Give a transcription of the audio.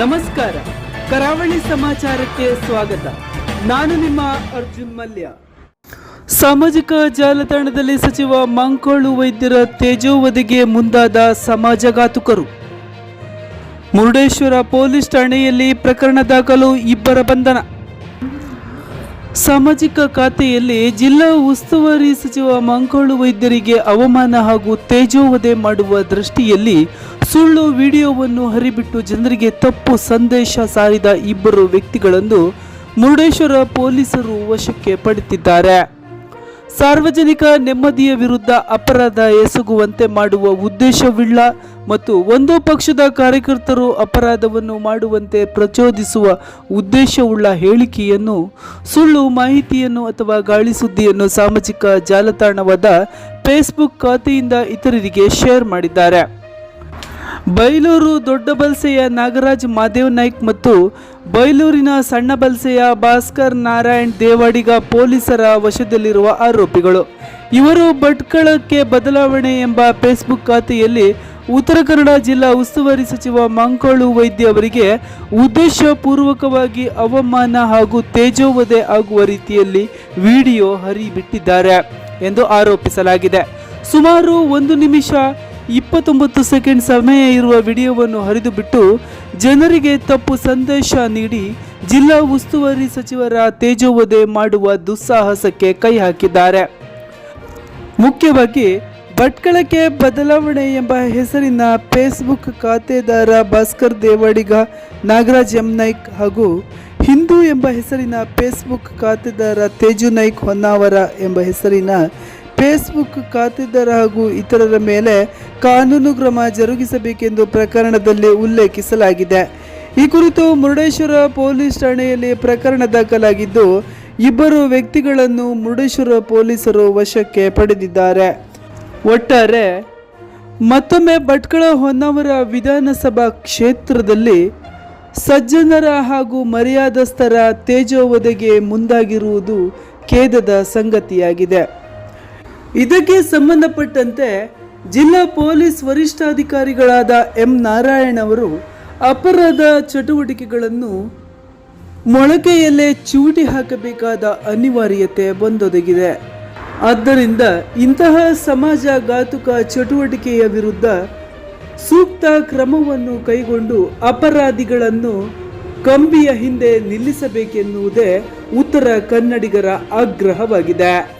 ನಮಸ್ಕಾರ. ಕರಾವಳಿ ಸಮಾಚಾರಕ್ಕೆ ಸ್ವಾಗತ. ನಾನು ನಿಮ್ಮ ಅರ್ಜುನ್ ಮಲ್ಯ. ಸಾಮಾಜಿಕ ಜಾಲತಾಣದಲ್ಲಿ ಸಚಿವ ಮಂಕೋಳು ವೈದ್ಯರ ತೇಜೋವಧಿಗೆ ಮುಂದಾದ ಸಮಾಜಘಾತುಕರು ಮುರುಡೇಶ್ವರ ಪೊಲೀಸ್ ಠಾಣೆಯಲ್ಲಿ ಪ್ರಕರಣ ದಾಖಲು ಇಬ್ಬರ ಬಂಧನ. ಸಾಮಾಜಿಕ ಖಾತೆಯಲ್ಲಿ ಜಿಲ್ಲಾ ಉಸ್ತುವಾರಿ ಸಚಿವ ಮಂಕೋಳು ವೈದ್ಯರಿಗೆ ಅವಮಾನ ಹಾಗೂ ತೇಜೋವಧೆ ಮಾಡುವ ದೃಷ್ಟಿಯಲ್ಲಿ ಸುಳ್ಳು ವಿಡಿಯೋವನ್ನು ಹರಿಬಿಟ್ಟು ಜನರಿಗೆ ತಪ್ಪು ಸಂದೇಶ ಸಾರಿದ ಇಬ್ಬರು ವ್ಯಕ್ತಿಗಳನ್ನು ಮುರುಡೇಶ್ವರ ಪೊಲೀಸರು ವಶಕ್ಕೆ ಪಡೆದಿದ್ದಾರೆ. ಸಾರ್ವಜನಿಕ ನೆಮ್ಮದಿಯ ವಿರುದ್ಧ ಅಪರಾಧ ಎಸಗುವಂತೆ ಮಾಡುವ ಉದ್ದೇಶವಿಲ್ಲ ಮತ್ತು ಒಂದು ಪಕ್ಷದ ಕಾರ್ಯಕರ್ತರು ಅಪರಾಧವನ್ನು ಮಾಡುವಂತೆ ಪ್ರಚೋದಿಸುವ ಉದ್ದೇಶವುಳ್ಳ ಹೇಳಿಕೆಯನ್ನು, ಸುಳ್ಳು ಮಾಹಿತಿಯನ್ನು ಅಥವಾ ಗಾಳಿ ಸುದ್ದಿಯನ್ನು ಸಾಮಾಜಿಕ ಜಾಲತಾಣವಾದ ಫೇಸ್ಬುಕ್ ಖಾತೆಯಿಂದ ಇತರರಿಗೆ ಶೇರ್ ಮಾಡಿದ್ದಾರೆ. ಬೈಲೂರು ದೊಡ್ಡ ಬಲ್ಸೆಯ ನಾಗರಾಜ್ ಮಾದೇವ್ ನಾಯ್ಕ್ ಮತ್ತು ಬೈಲೂರಿನ ಸಣ್ಣ ಬಲ್ಸೆಯ ಭಾಸ್ಕರ್ ನಾರಾಯಣ್ ದೇವಾಡಿಗ ಪೊಲೀಸರ ವಶದಲ್ಲಿರುವ ಆರೋಪಿಗಳು. ಇವರು ಭಟ್ಕಳಕ್ಕೆ ಬದಲಾವಣೆ ಎಂಬ ಫೇಸ್ಬುಕ್ ಖಾತೆಯಲ್ಲಿ ಉತ್ತರ ಕನ್ನಡ ಜಿಲ್ಲಾ ಉಸ್ತುವಾರಿ ಸಚಿವ ಮಂಕೋಳು ವೈದ್ಯ ಅವರಿಗೆ ಉದ್ದೇಶಪೂರ್ವಕವಾಗಿ ಅವಮಾನ ಹಾಗೂ ತೇಜೋವಧೆ ಆಗುವ ರೀತಿಯಲ್ಲಿ ವಿಡಿಯೋ ಹರಿಬಿಟ್ಟಿದ್ದಾರೆ ಎಂದು ಆರೋಪಿಸಲಾಗಿದೆ. ಸುಮಾರು ಒಂದು ನಿಮಿಷ ಇಪ್ಪತ್ತೊಂಬತ್ತು ಸೆಕೆಂಡ್ ಸಮಯ ಇರುವ ವಿಡಿಯೋವನ್ನು ಹರಿದುಬಿಟ್ಟು ಜನರಿಗೆ ತಪ್ಪು ಸಂದೇಶ ನೀಡಿ ಜಿಲ್ಲಾ ಉಸ್ತುವಾರಿ ಸಚಿವರ ತೇಜೋವಧೆ ಮಾಡುವ ದುಸ್ಸಾಹಸಕ್ಕೆ ಕೈ ಹಾಕಿದ್ದಾರೆ. ಮುಖ್ಯವಾಗಿ ಭಟ್ಕಳಕ್ಕೆ ಬದಲಾವಣೆ ಎಂಬ ಹೆಸರಿನ ಫೇಸ್ಬುಕ್ ಖಾತೆದಾರ ಭಾಸ್ಕರ್ ದೇವಾಡಿಗ, ನಾಗರಾಜ್ ಎಂ ನಾಯ್ಕ್ ಹಾಗೂ ಹಿಂದೂ ಎಂಬ ಹೆಸರಿನ ಫೇಸ್ಬುಕ್ ಖಾತೆದಾರ ತೇಜು ನಾಯ್ಕ್ ಹೊನ್ನಾವರ ಎಂಬ ಹೆಸರಿನ ಫೇಸ್ಬುಕ್ ಖಾತೆದಾರ ಹಾಗೂ ಇತರರ ಮೇಲೆ ಕಾನೂನು ಕ್ರಮ ಜರುಗಿಸಬೇಕೆಂದು ಪ್ರಕರಣದಲ್ಲಿ ಉಲ್ಲೇಖಿಸಲಾಗಿದೆ. ಈ ಕುರಿತು ಮುರುಡೇಶ್ವರ ಪೊಲೀಸ್ ಠಾಣೆಯಲ್ಲಿ ಪ್ರಕರಣ ದಾಖಲಾಗಿದ್ದು, ಇಬ್ಬರು ವ್ಯಕ್ತಿಗಳನ್ನು ಮುರುಡೇಶ್ವರ ಪೊಲೀಸರು ವಶಕ್ಕೆ ಪಡೆದಿದ್ದಾರೆ. ಒಟ್ಟಾರೆ, ಮತ್ತೊಮ್ಮೆ ಭಟ್ಕಳ ಹೊನ್ನಾವರ ವಿಧಾನಸಭಾ ಕ್ಷೇತ್ರದಲ್ಲಿ ಸಜ್ಜನರ ಹಾಗೂ ಮರ್ಯಾದಸ್ಥರ ತೇಜೋವಧೆಗೆ ಮುಂದಾಗಿರುವುದು ಖೇದದ ಸಂಗತಿಯಾಗಿದೆ. ಇದಕ್ಕೆ ಸಂಬಂಧಪಟ್ಟಂತೆ ಜಿಲ್ಲಾ ಪೊಲೀಸ್ ವರಿಷ್ಠಾಧಿಕಾರಿಗಳಾದ ಎಂ ನಾರಾಯಣ್ ಅವರು ಅಪರಾಧ ಚಟುವಟಿಕೆಗಳನ್ನು ಮೊಳಕೆಯಲ್ಲೇ ಚೂಟಿ ಹಾಕಬೇಕಾದ ಅನಿವಾರ್ಯತೆ ಬಂದೊದಗಿದೆ. ಆದ್ದರಿಂದ ಇಂತಹ ಸಮಾಜ ಘಾತುಕ ಚಟುವಟಿಕೆಯ ವಿರುದ್ಧ ಸೂಕ್ತ ಕ್ರಮವನ್ನು ಕೈಗೊಂಡು ಅಪರಾಧಿಗಳನ್ನು ಕಂಬಿಯ ಹಿಂದೆ ನಿಲ್ಲಿಸಬೇಕೆನ್ನುವುದೇ ಉತ್ತರ ಕನ್ನಡಿಗರ ಆಗ್ರಹವಾಗಿದೆ.